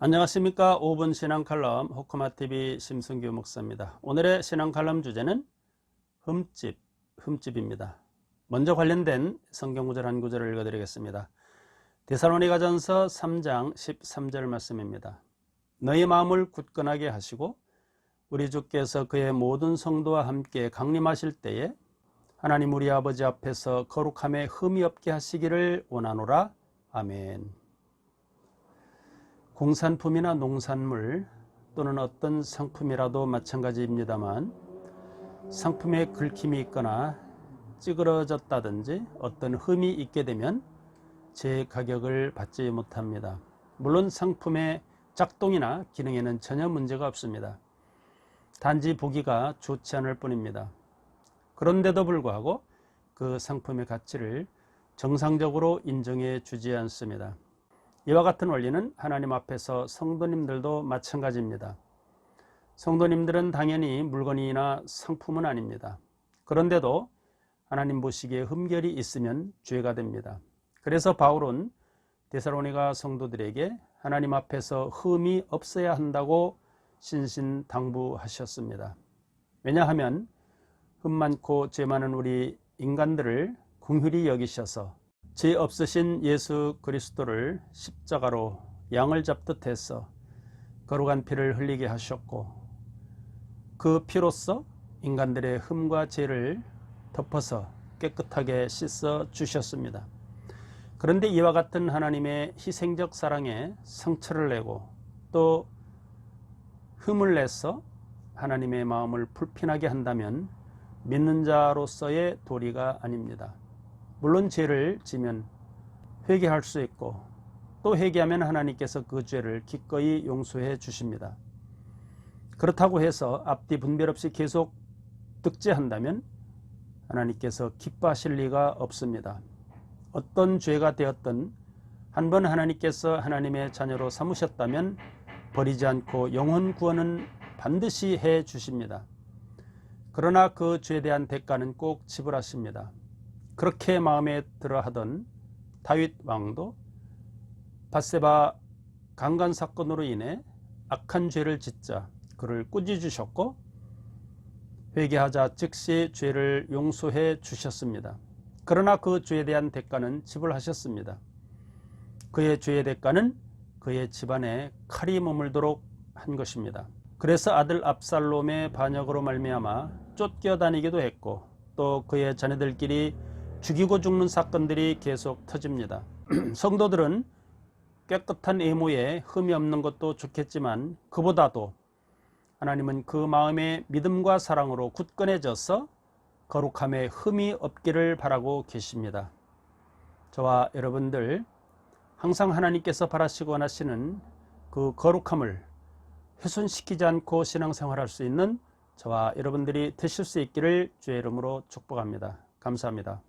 안녕하십니까 5분 신앙 칼럼 호크마TV 심승규 목사입니다. 오늘의 신앙 칼럼 주제는 흠집, 흠집입니다. 먼저 관련된 성경 구절 한 구절을 읽어드리겠습니다. 데살로니가 전서 3장 13절 말씀입니다. 너희 마음을 굳건하게 하시고 우리 주께서 그의 모든 성도와 함께 강림하실 때에 하나님 우리 아버지 앞에서 거룩함에 흠이 없게 하시기를 원하노라. 아멘. 공산품이나 농산물 또는 어떤 상품이라도 마찬가지입니다만 상품에 긁힘이 있거나 찌그러졌다든지 어떤 흠이 있게 되면 제 가격을 받지 못합니다. 물론 상품의 작동이나 기능에는 전혀 문제가 없습니다. 단지 보기가 좋지 않을 뿐입니다. 그런데도 불구하고 그 상품의 가치를 정상적으로 인정해 주지 않습니다. 이와 같은 원리는 하나님 앞에서 성도님들도 마찬가지입니다. 성도님들은 당연히 물건이나 상품은 아닙니다. 그런데도 하나님 보시기에 흠결이 있으면 죄가 됩니다. 그래서 바울은 데살로니가 성도들에게 하나님 앞에서 흠이 없어야 한다고 신신당부하셨습니다. 왜냐하면 흠 많고 죄 많은 우리 인간들을 궁휼히 여기셔서 죄 없으신 예수 그리스도를 십자가로 양을 잡듯 해서 거룩한 피를 흘리게 하셨고 그 피로써 인간들의 흠과 죄를 덮어서 깨끗하게 씻어 주셨습니다. 그런데 이와 같은 하나님의 희생적 사랑에 상처를 내고 또 흠을 내서 하나님의 마음을 불편하게 한다면 믿는 자로서의 도리가 아닙니다. 물론 죄를 지면 회개할 수 있고 또 회개하면 하나님께서 그 죄를 기꺼이 용서해 주십니다. 그렇다고 해서 앞뒤 분별 없이 계속 득죄한다면 하나님께서 기뻐하실 리가 없습니다. 어떤 죄가 되었든 한 번 하나님께서 하나님의 자녀로 삼으셨다면 버리지 않고 영혼 구원은 반드시 해 주십니다. 그러나 그 죄에 대한 대가는 꼭 지불하십니다. 그렇게 마음에 들어 하던 다윗 왕도 바세바 강간 사건으로 인해 악한 죄를 짓자 그를 꾸짖으셨고 회개하자 즉시 죄를 용서해 주셨습니다. 그러나 그 죄에 대한 대가는 지불하셨습니다. 그의 죄의 대가는 그의 집안에 칼이 머물도록 한 것입니다. 그래서 아들 압살롬의 반역으로 말미암아 쫓겨다니기도 했고 또 그의 자녀들끼리 죽이고 죽는 사건들이 계속 터집니다. 성도들은 깨끗한 외모에 흠이 없는 것도 좋겠지만 그보다도 하나님은 그 마음의 믿음과 사랑으로 굳건해져서 거룩함에 흠이 없기를 바라고 계십니다. 저와 여러분들 항상 하나님께서 바라시고 원하시는 그 거룩함을 훼손시키지 않고 신앙생활할 수 있는 저와 여러분들이 되실 수 있기를 주의 이름으로 축복합니다. 감사합니다.